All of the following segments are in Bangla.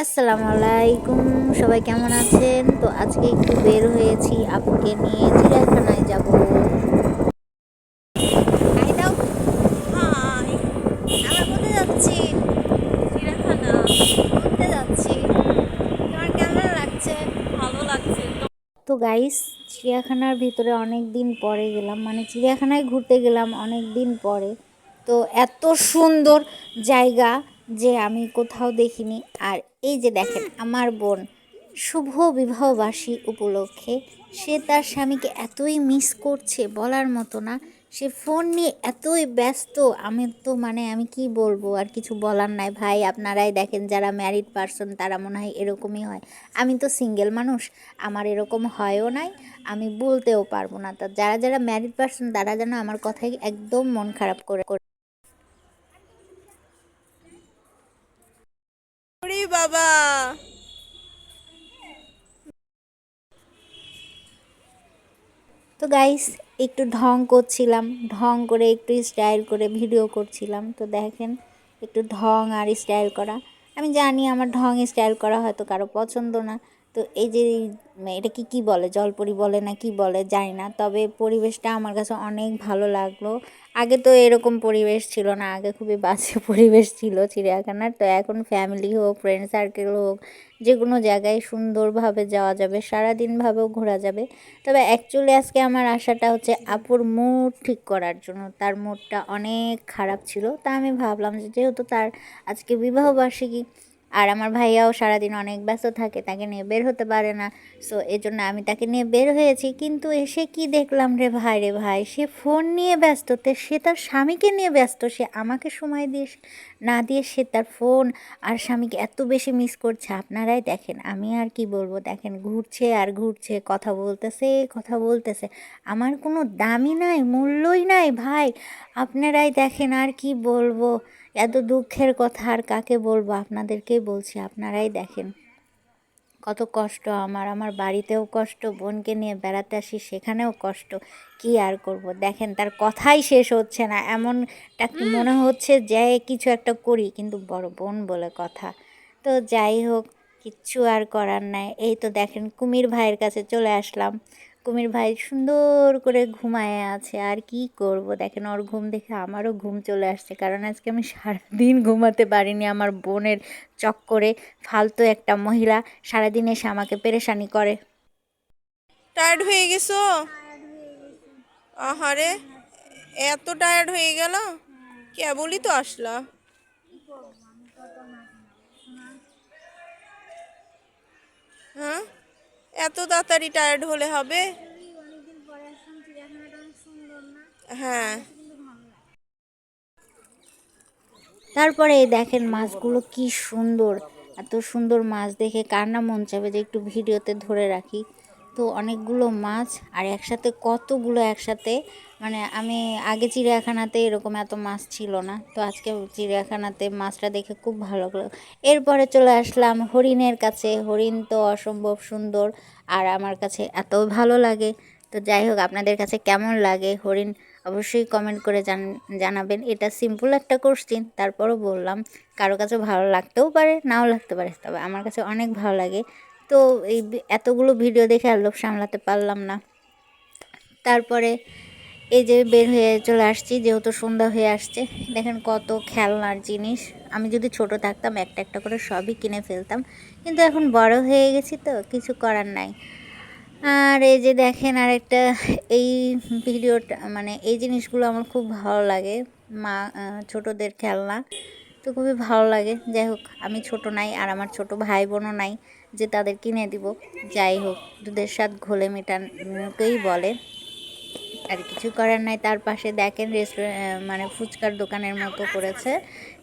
আসসালামু আলাইকুম সবাই কেমন আছেন? তো আজকে একটু বের হয়েছি আপুকে নিয়ে চিড়িয়াখানায় যাব। হাই দাও। হাই কোথায় যাচ্ছি? চিড়িয়াখানা। ঘুরতে যাচ্ছি। তোমার কেমন লাগছে? ভালো লাগছে। তো গাইস চিড়িয়াখানার ভিতরে অনেক দিন পরে গেলাম মানে চিড়িয়াখানায় ঘুরতে গেলাম অনেক দিন পরে। তো এত সুন্দর জায়গা যে আমি কোথাও দেখিনি। আর এই যে দেখেন, আমার বোন শুভ বিবাহবার্ষী উপলক্ষে সে তার স্বামীকে এতই মিস করছে বলার মতো না। সে ফোন নিয়ে এতই ব্যস্ত, আমি তো মানে আমি কি বলব, আর কিছু বলার নাই। ভাই, আপনারাই দেখেন, যারা ম্যারিড পারসন তারা মনে হয় এরকমই হয়। আমি তো সিঙ্গেল মানুষ, আমার এরকম হয়ও নাই, আমি বলতেও পারব না। তা যারা যারা ম্যারিড পারসন তারা যেন আমার কথাই একদম মন খারাপ করে করে ওরে বাবা। তো গাইস একটু ঢং করছিলাম। ঢং করে একটু স্টাইল করে ভিডিও করছিলাম। তো দেখেন, একটু ঢং আর স্টাইল করা। আমি জানি আমার ঢং স্টাইল করা হয়তো কারও পছন্দ না। তো এই যে এটা কি কি বলে? জলপরি বলে না কি বলে? জানি না। তবে পরিবেশটা আমার কাছে অনেক ভালো লাগল। আগে তো এরকম পরিবেশ ছিল না। আগে খুবই বাজে পরিবেশ ছিল চিড়িয়াখানার। তো এখন ফ্যামিলি হোক ফ্রেন্ড সার্কেল হোক যে কোনো জায়গায় সুন্দরভাবে যাওয়া যাবে, সারাদিনভাবেও ঘোরা যাবে। তবে অ্যাকচুয়ালি আজকে আমার আশাটা হচ্ছে আপুর মুড ঠিক করার জন্য। তার মুডটা অনেক খারাপ ছিল। তা আমি ভাবলাম যে যেহেতু তার আজকে বিবাহবার্ষিকী আর আমার ভাইয়াও সারাদিন অনেক ব্যস্ত থাকে, তাকে নিয়ে বের হতে পারে না। সো এই জন্য আমি তাকে নিয়ে বের হয়েছি। কিন্তু এসে কি দেখলাম রে ভাই রে ভাই? সে ফোন নিয়ে ব্যস্ত, তে সে তার স্বামীকে নিয়ে ব্যস্ত। সে আমাকে সময় দিয়ে না দিয়ে সে তার ফোন আর স্বামীকে এত বেশি মিস করছে। আপনারাই দেখেন, আমি আর কি বলব? দেখেন, ঘুরছে আর ঘুরছে, কথা বলতেছে কথা বলতেছে। আমার কোনো দামই নাই, মূল্যই নাই ভাই। আপনারাই দেখেন আর কি বলব? এত দুঃখের কথা আর কাকে বলব? আপনাদেরকেই বলছি, আপনারাই দেখেন। কত কষ্ট আমার আমার বাড়িতেও কষ্ট, বোনকে নিয়ে বেড়াতে আসি, সেখানেও কষ্ট। কি আর করব? দেখেন, তার কথাই শেষ হচ্ছে না। এমনটা মনে হচ্ছে যে কিছু একটা করি, কিন্তু বড় বোন বলে কথা। তো যাই হোক, কিচ্ছু আর করার নাই। এই তো দেখেন, কুমির ভাইয়ের কাছে চলে আসলাম। কুমির ভাই সুন্দর করে ঘুমায় আছে, আর কি করব? দেখেন ওর ঘুম দেখে আমারও ঘুম চলে আসছে, কারণ আজকে আমি সারাদিন ঘুমাতে পারিনি। আমার বোনের চক্করে ফালতু একটা মহিলা সারাদিন এসে আমাকে পেরেশানি করে। টায়ার্ড হয়ে গেছো? আহারে, এত টায়ার্ড হয়ে গেল? কেবলই তো আসলা। এত তাড়াতাড়ি টায়ার্ড হলে হবে? হ্যাঁ। তারপরে দেখেন মাছগুলো কি সুন্দর, এত সুন্দর মাছ দেখে কার না মন চাবে যে একটু ভিডিওতে ধরে রাখি। তো অনেকগুলো মাছ আর একসাথে কতগুলো একসাথে? মানে আমি আগে চিড়িয়াখানাতে এরকম এত মাছ ছিল না। তো আজকে চিড়িয়াখানাতে মাছটা দেখে খুব ভালো লাগল। এরপরে চলে আসলাম হরিণের কাছে। হরিণ তো অসম্ভব সুন্দর আর আমার কাছে এত ভালো লাগে। তো যাই হোক, আপনাদের কাছে কেমন লাগে হরিণ অবশ্যই কমেন্ট করে জান, জানাবেন। এটা সিম্পল একটা কোশ্চিন তারপরও বললাম, কারও কাছে ভালো লাগতেও পারে, নাও লাগতে পারে। তবে আমার কাছে অনেক ভালো লাগে। তো এই এতগুলো ভিডিও দেখে আর লোভ সামলাতে পারলাম না। তারপরে এই যে বের হয়ে চলে আসছি, যেহেতু সন্ধ্যা হয়ে আসছে, দেখেন কত খেলনার জিনিস। আমি যদি ছোট থাকতাম, একটা একটা করে সবই কিনে ফেলতাম, কিন্তু এখন বড় হয়ে গেছি তো, কিছু করার নাই। আর এই যে দেখেন আর একটা এই ভিডিওটা মানে এই জিনিসগুলো আমার খুব ভালো লাগে, মা ছোটদের খেলনা, তো খুবই ভালো লাগে। যাই হোক, আমি ছোট নাই আর আমার ছোট ভাই বোনও নাই। যে তাদের কিনে দিব। যাই হোক, দুধের স্বাদ ঘোলে মেটানোকেই বলে। আর কিছু করার নাই, তার পাশে দেখেন রেস্টুরেন্ট মানে ফুচকার দোকানের মতো করেছে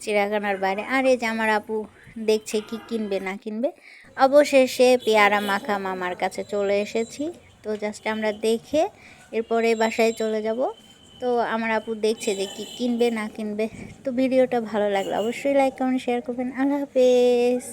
চিড়িয়াখানার বাইরে। আর এই যে আমার আপু, দেখছে কি কিনবে, না কিনবে? অবশেষে পেয়ারা মাখা মামার কাছে চলে এসেছি। তো জাস্ট আমরা দেখে এরপরে বাসায় চলে যাব। তো আমার আপু দেখছে যে কি কিনবে, না কিনবে। তো ভিডিওটা ভালো লাগল অবশ্যই লাইক কমেন্ট শেয়ার করবেন। আল্লাহ হাফেজ।